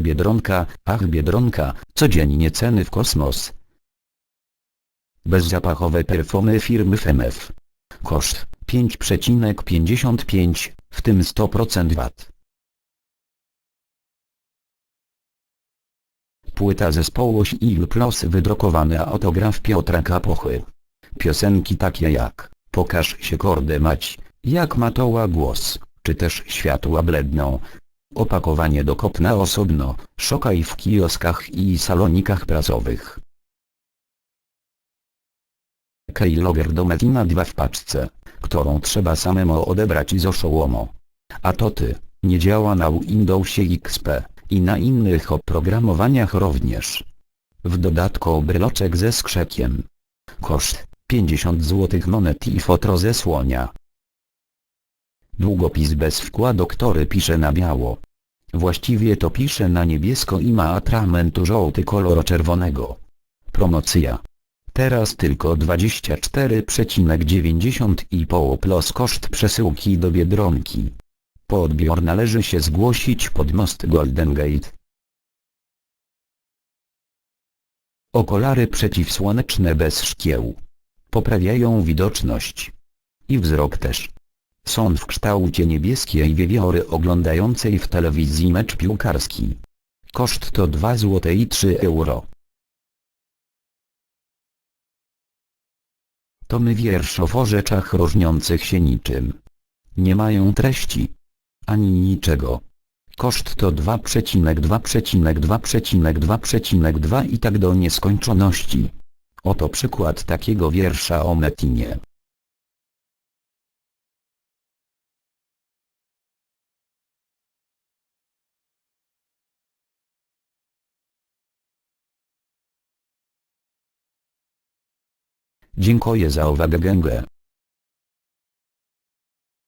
Biedronka, ach Biedronka, codziennie ceny w kosmos. Bezzapachowe perfumy firmy FMF. Koszt 5,55, w tym 100% VAT. Płyta zespołu Il Plus wydrukowany autograf Piotra Kapochy. Piosenki takie jak Pokaż się korde mać, jak matoła głos, czy też światła bledną. Opakowanie do kopna osobno, szokaj w kioskach i salonikach prasowych. Keylogger do Metina 2 w paczce, którą trzeba samemu odebrać z oszołomo. A to ty, nie działa na Windowsie XP i na innych oprogramowaniach również. W dodatku bryloczek ze skrzekiem. Koszt 50 zł monet i fotro ze słonia. Długopis bez wkładu, który pisze na biało. Właściwie to pisze na niebiesko i ma atramentu żółty kolor czerwonego. Promocja. Teraz tylko 24,90 i poł plus koszt przesyłki do Biedronki. Po odbiór należy się zgłosić pod most Golden Gate. Okulary przeciwsłoneczne bez szkieł. Poprawiają widoczność. I wzrok też. Są w kształcie niebieskiej wiewióry oglądającej w telewizji mecz piłkarski. Koszt to 2 zł i 3 euro. Tomy wierszów o rzeczach różniących się niczym. Nie mają treści. Ani niczego. Koszt to 2,2,2,2,2 i tak do nieskończoności. Oto przykład takiego wiersza o Metinie. Dziękuję za uwagę gęgę.